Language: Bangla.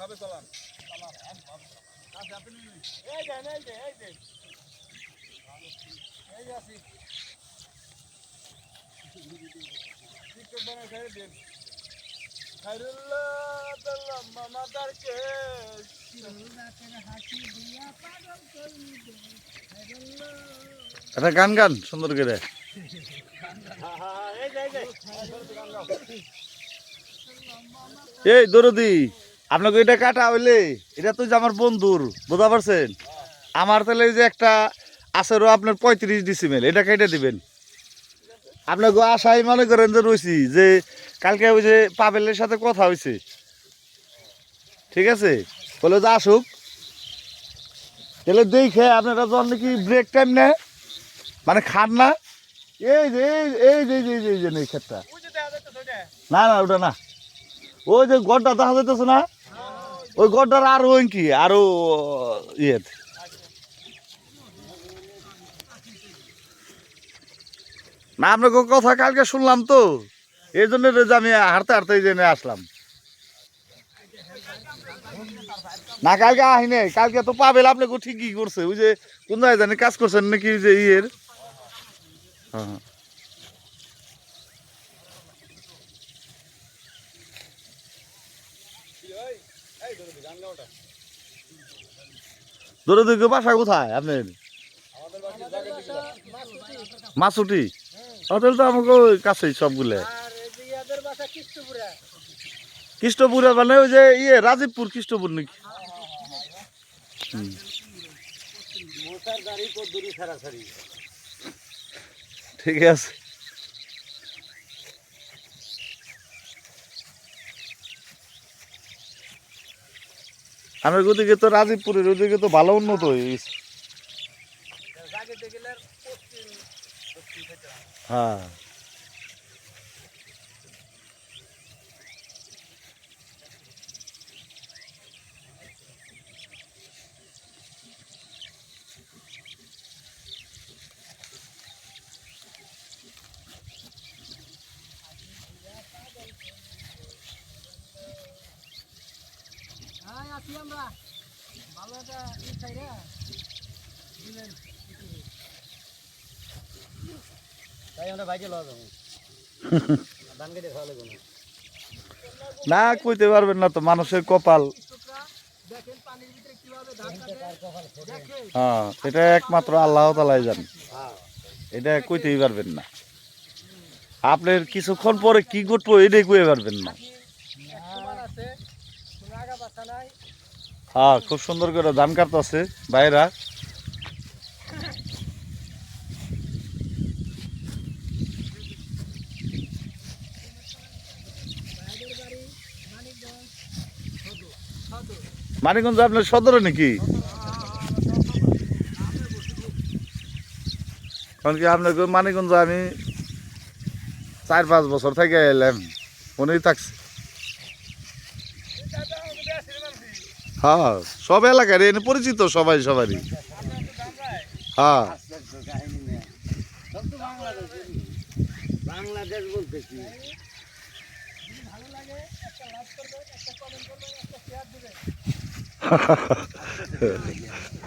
ভাবে চালান। এই দেন এই দেন এই দেন। এই আছি। টিকটক বানায় খাই দেন। খাইরুল্লাহ তাল্লাহ মামাদার কে একটা গান গান সুন্দর করে। এই যে গান গাও এই দরদি। আপনাকে এটা কাটা হইলে, এটা তো যে আমার বন্ধুর, বুঝতে পারছেন? আমার তাহলে যে একটা আছেরও আপনার পঁয়ত্রিশ ডিসিমেল এটা কেটে দিবেন। আপনাকে আশাই মনে করেন যে রয়েছি যে কালকে ওই যে পাবেলের সাথে কথা হয়েছে ঠিক আছে? বলে যে আসুক। তাহলে দেখে আপনারা যখন নাকি ব্রেক টাইম নেয় মানে খান না? এই যে, এই- যে, এই যে, এই যে- এই না না, ওটা না। ওই যে গড়টা দেখা যাইতেছে না? ওই গড়টার আরও কি আরও ইয়ে না, আপনাকে কথা কালকে শুনলাম তো, এই জন্য আমি হাঁটতে হাঁটতে জন্য আসলাম। না, কালকে আহিনে কালকে তো পাবেল আপনাকে ঠিকই করছে, ওই যে কোন জায়গায় জানি কাজ করছেন নাকি ওই যে ইয়ের। হ্যাঁ হ্যাঁ। দূরে দূরে বাসা কোথায় আপনার? মাছুটি হোটেল তো আমাকে ওই কাছেই সবগুলো। কৃষ্ণপুরে মানে ওই যে ইয়ে রাজীবপুর কৃষ্ণপুর নাকি? ঠিক আছে। আমার ওদিকে তো রাজীবপুরের ওদিকে তো ভালো উন্নত হয়ে গেছে। হ্যাঁ। আছি আমরা। ভালো একটা ই খাইরা দিলেন। তাই আমরা বাইকে লওয়া যাব। ধান কেটে খাওয়া লাগবে না। কইতে পারবেন না তো মানুষের কপাল। দেখেন পানির ভিতরে কীভাবে ধান কাটে। দেখেন। হ্যাঁ এটা একমাত্র আল্লাহ তালাই জান। হ্যাঁ। এটা কইতেই পারবেন না। আপনার কিছুক্ষণ পরে কি ঘটবো এটাই কইতে পারবেন না সমান আছে কোনো আগা বাচ্চা নাই হ্যাঁ খুব সুন্দর করে ধান কাটতেছে বাইরা মানিকগঞ্জ আপনার সদরে নাকি? কারণ কি আপনার মানিকগঞ্জ আমি চার পাঁচ বছর থেকে এলাম মনেই থাকছে। হ্যাঁ সব এলাকার এনে পরিচিত সবাই সবারই। হ্যাঁ।